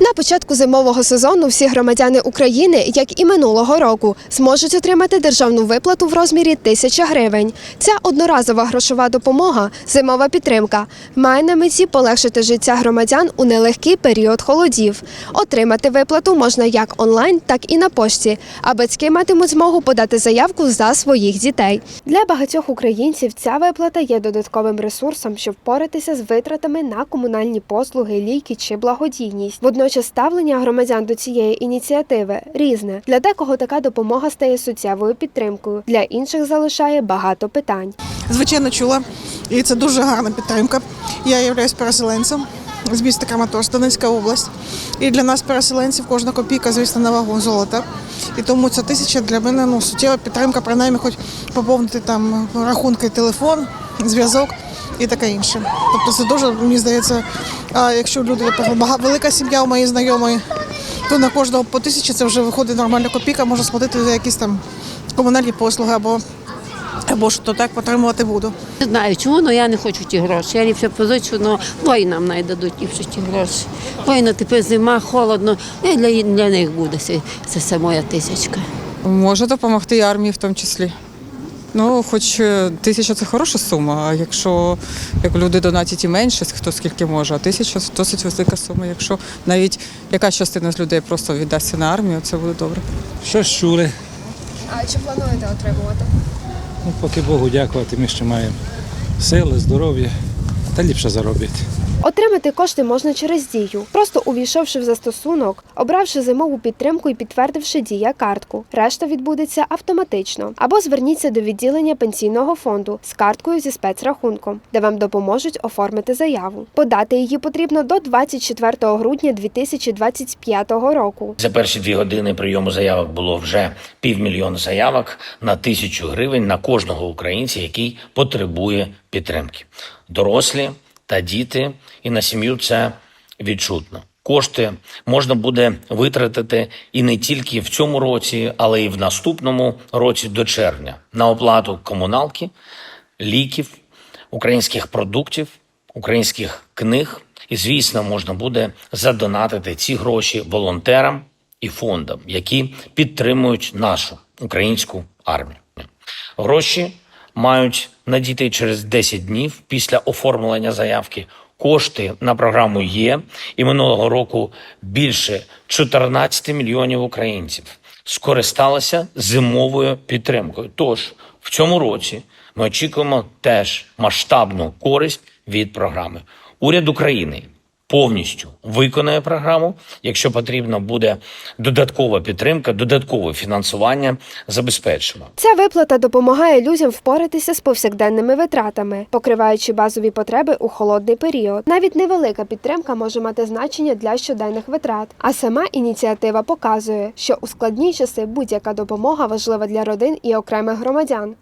На початку зимового сезону всі громадяни України, як і минулого року, зможуть отримати державну виплату в розмірі тисяча гривень. Ця одноразова грошова допомога, зимова підтримка, має на меті полегшити життя громадян у нелегкий період холодів. Отримати виплату можна як онлайн, так і на пошті, а батьки матимуть змогу подати заявку за своїх дітей. Для багатьох українців ця виплата є додатковим ресурсом, щоб впоратися з витратами на комунальні послуги, ліки чи благодійність. Водночас ставлення громадян до цієї ініціативи різне. Для декого така допомога стає суттєвою підтримкою, для інших залишає багато питань. Звичайно, чула. І це дуже гарна підтримка. Я являюсь переселенцем з міста Краматорськ, Донецька область. І для нас, переселенців, кожна копійка, звісно, на вагу золота. І тому ця тисяча для мене ну, суттєва підтримка, принаймні, хоч поповнити там рахунки, телефон, зв'язок і таке інше. Тобто це дуже, мені здається, а якщо люди велика сім'я у моєї знайомої, то на кожного по тисячі це вже виходить нормальна копійка, можна сплатити за якісь там комунальні послуги або, або що то так потримувати буду. Не знаю чому, але я не хочу ті гроші. Я ліпше позичу, але воїнам найдадуть ліпше ті гроші. Воїна тепер зима, холодно. І для, для них буде це, це все моя тисячка. Може допомогти армії в тому числі. Ну, хоч е, тисяча це хороша сума, а якщо як люди донатять і менше, хто скільки може, а тисяча це досить велика сума. Якщо навіть якась частина з людей просто віддасться на армію, це буде добре. Щось чули. А чи плануєте отримувати? Ну, поки Богу дякувати, ми ще маємо сили, здоров'я та ліпше заробити. Отримати кошти можна через дію, просто увійшовши в застосунок, обравши зимову підтримку і підтвердивши дія картку. Решта відбудеться автоматично. Або зверніться до відділення пенсійного фонду з карткою зі спецрахунком, де вам допоможуть оформити заяву. Подати її потрібно до 24 грудня 2025 року. За перші дві години прийому заявок було вже півмільйона заявок на тисячу гривень на кожного українця, який потребує підтримки. Дорослі та діти, і на сім'ю це відчутно. Кошти можна буде витратити і не тільки в цьому році, але й в наступному році до червня на оплату комуналки, ліків, українських продуктів, українських книг. І, звісно, можна буде задонатити ці гроші волонтерам і фондам, які підтримують нашу українську армію. Гроші мають надійти через 10 днів після оформлення заявки. Кошти на програму є, і минулого року більше 14 мільйонів українців скористалися зимовою підтримкою. Тож в цьому році ми очікуємо теж масштабну користь від програми. Уряд України повністю виконає програму. Якщо потрібно буде додаткова підтримка, додаткове фінансування забезпечимо. Ця виплата допомагає людям впоратися з повсякденними витратами, покриваючи базові потреби у холодний період. Навіть невелика підтримка може мати значення для щоденних витрат. А сама ініціатива показує, що у складні часи будь-яка допомога важлива для родин і окремих громадян.